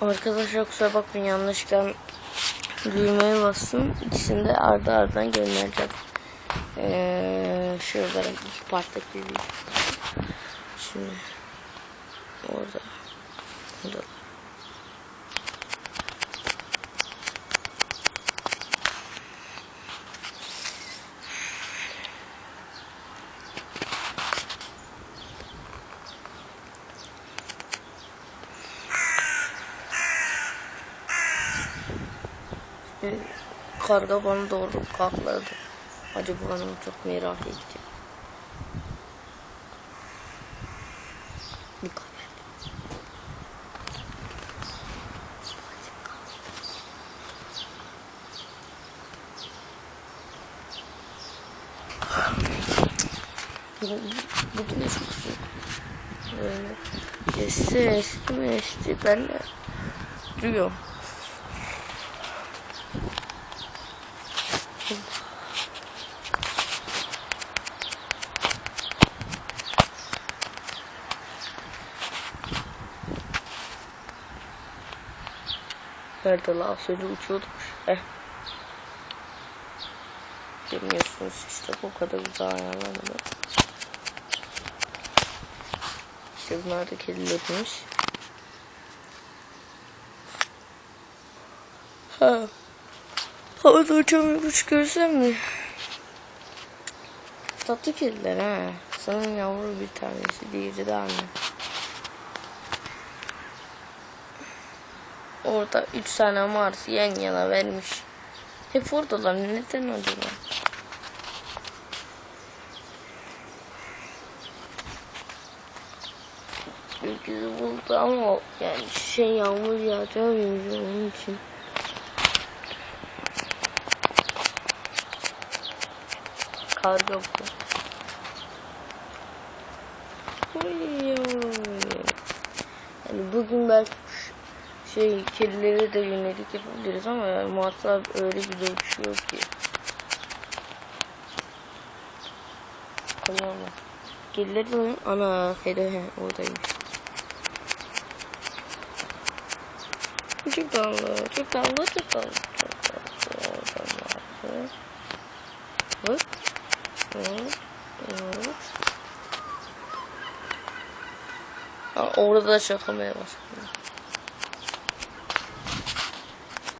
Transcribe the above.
Arkadaşlar kusura bakmayın yanlışlıkla düğmeye bastım. İkisini de ardı ardından göndereceğim. Ee, şuralara iki parttaki. Şimdi orada. Burada. Ee, Karga bana doğru kalkladı. Acaba bana çok merak ettim. Dikkat. Bugün çok soğuk. Esti mi esti ben de duyuyorum. Nerede la sözü uçuyorduk. Eh. Bilmiyorsunuz işte bu kadar güzel ayarlandı. İşte bunlar da kedilerimiz. Ha. Havada uçan bir kuş görsem mi? Tatlı kediler ha. Sanırım yavru bir tanesi, diğeri de anne. Orada üç tane Mars yan yana vermiş. Hep oradalar. Neden acaba? Gökyüzü buldu ama yani şey yağmur yağacağı benziyor onun için. Karga bu. Yani bugün belki şey kedilere de yönelik yapabiliriz ama yani muhatap öyle bir uçuyor ki. Tamam mı? De ana kedi he oradaymış. Çok tatlı, çok tatlı, çok tatlı, çok tatlı. Oradan hop, hop. Ha, orada da şakamaya başladım.